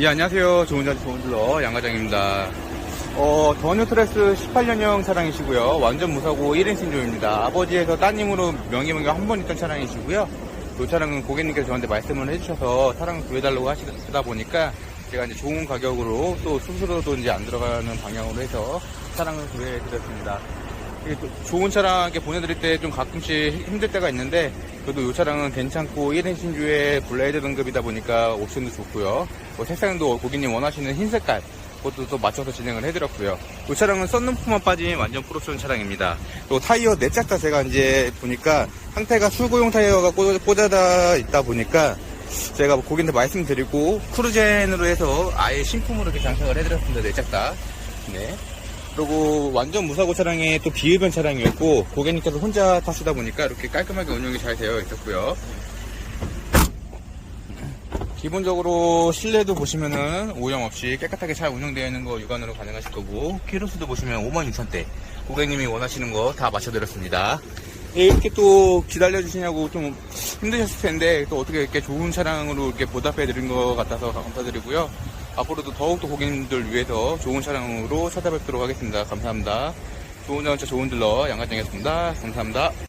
예, 안녕하세요. 좋은 자리 좋은 들러 양과장입니다. 어, 더뉴 트레스 18년형 차량이시고요. 완전 무사고 1인 신조입니다. 아버지에서 따님으로 명의명의 한번 있던 차량이시고요. 이 차량은 고객님께서 저한테 말씀을 해주셔서 차량을 구해달라고 하시다 보니까 제가 이제 좋은 가격으로 또 수수료도 이제 안 들어가는 방향으로 해서 차량을 구해드렸습니다. 좋은 차량 이렇게 보내드릴 때 좀 가끔씩 힘들 때가 있는데 그래도 이 차량은 괜찮고 1인 신주의 블레이드 등급이다 보니까 옵션도 좋고요. 뭐 색상도 고객님 원하시는 흰 색깔 그것도 또 맞춰서 진행을 해드렸고요. 이 차량은 썬루프만 빠진 완전 프로션 차량입니다. 또 타이어 내짝 자세가 이제 보니까 상태가 출고용 타이어가 꽂- 꽂아 다 있다 보니까 제가 고객님한테 말씀드리고 크루젠으로 해서 아예 신품으로 이렇게 장착을 해드렸습니다. 내짝 다. 네. 그리고 완전 무사고 차량이 또 비흡연 차량이었고 고객님께서 혼자 타시다 보니까 이렇게 깔끔하게 운영이 잘 되어 있었고요. 기본적으로 실내도 보시면은 오염 없이 깨끗하게 잘 운영되어 있는 거 육안으로 가능하실 거고 키로수도 보시면 56,000대 고객님이 원하시는 거 다 맞춰드렸습니다. 예, 이렇게 또 기다려주시냐고 좀 힘드셨을 텐데 또 어떻게 이렇게 좋은 차량으로 이렇게 보답해 드린 것 같아서 감사드리고요. 앞으로도 더욱더 고객님들 위해서 좋은 차량으로 찾아뵙도록 하겠습니다. 감사합니다. 좋은 자동차 좋은 들러 양가정이었습니다. 감사합니다.